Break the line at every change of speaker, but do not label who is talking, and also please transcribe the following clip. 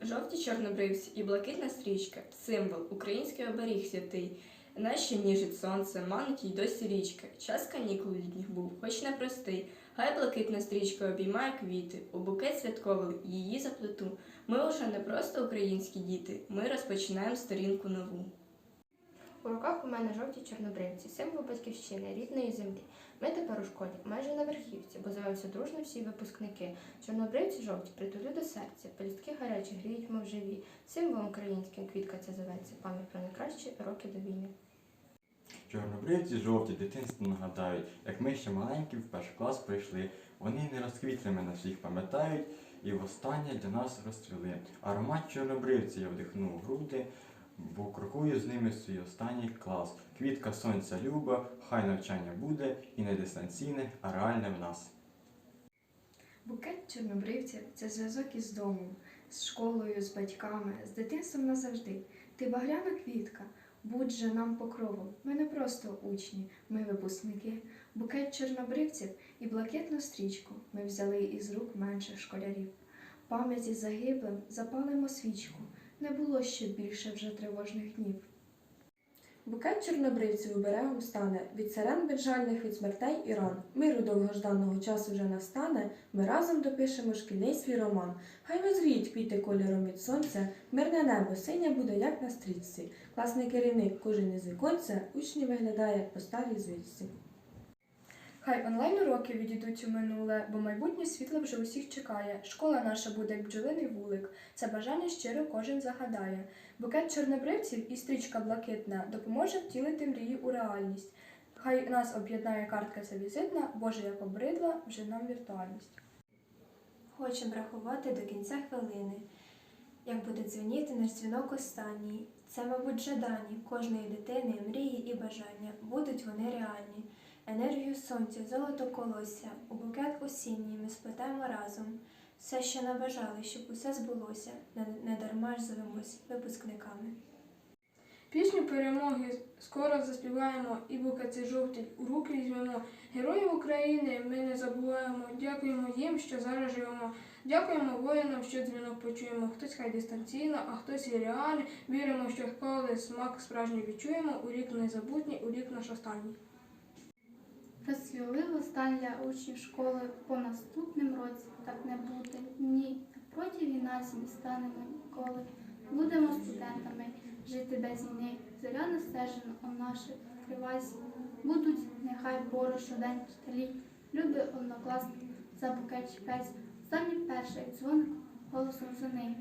Жовті чорнобривці і блакитна стрічка символ, український оберіг святий. Наші ніжить сонце, манить й досі річка. Час канікул літніх був, хоч непростий. Хай блакитна стрічка обіймає квіти, у букет святковий її заплету. Ми уже не просто українські діти, ми розпочинаємо сторінку нову.
У руках у мене жовті чорнобривці, символ батьківщини, рідної землі. Ми тепер у школі, майже на верхівці, бо зовемося дружно всі випускники. Чорнобривці жовті притулю до серця, пелюстки гарячі гріють, мов живі. Символом українським квітка ця зоветься, пам'ять про найкращі роки до війни.
Чорнобривці жовті дитинство нагадають, як ми ще маленькі в перший клас прийшли. Вони не розквітлими нас всіх пам'ятають і востаннє для нас розцвіли. Аромат чорнобривці я вдихнув груди, бо крокую з ними свій останній клас. Квітка сонця люба, хай навчання буде і не дистанційне, а реальне в нас.
Букет чорнобривців це зв'язок із домом, з школою, з батьками, з дитинством назавжди. Ти багряна квітка, будь же нам покровом. Ми не просто учні, ми випускники. Букет чорнобривців і блакитну стрічку ми взяли із рук менших школярів. Пам'яті загиблим запалимо свічку. Не було ще більше вже тривожних днів.
Букет чорнобривців берегом стане, від сирен безжальних, від смертей і ран. Миру довгожданого часу вже настане, ми разом допишемо шкільний свій роман. Хай розгріють квіти кольором від сонця, мирне небо синє буде, як на стрічці. Класний керівник, кожен із віконця, учні виглядає по старій звичці.
Хай онлайн уроки відійдуть у минуле, бо майбутнє світло вже усіх чекає. Школа наша буде як бджолиний вулик. Це бажання щиро кожен загадає. Букет чорнобривців і стрічка блакитна допоможе втілити мрії у реальність. Хай нас об'єднає картка ця візитна, Боже, як обридла вже нам віртуальність.
Хочемо рахувати до кінця хвилини. Як буде дзвеніти наш дзвінок останній. Це, мабуть, жадані кожної дитини, мрії і бажання. Будуть вони реальні. Енергію сонця, золото колосся, у букет осінній ми сплетемо разом. Все, що набажали, щоб усе збулося, не, дарма ж зовемось випускниками.
Пісню перемоги скоро заспіваємо і букети жовті у руки візьмемо. Героїв України ми не забуваємо. Дякуємо їм, що зараз живемо. Дякуємо воїнам, що дзвінок почуємо. Хтось хай дистанційно, а хтось і реально. Віримо, що коли смак справжній відчуємо. У рік незабутній, у рік наш останній.
Востаннє для учнів школи по наступним році так не буде. Ні, напроти війна не станемо ніколи. Будемо студентами жити без війни. Зоряно стежено у наших кривайся. Будуть нехай пору щодень вчителі. Люби однокласник за букет чіпець. Останній перший дзвоник голосом зуни.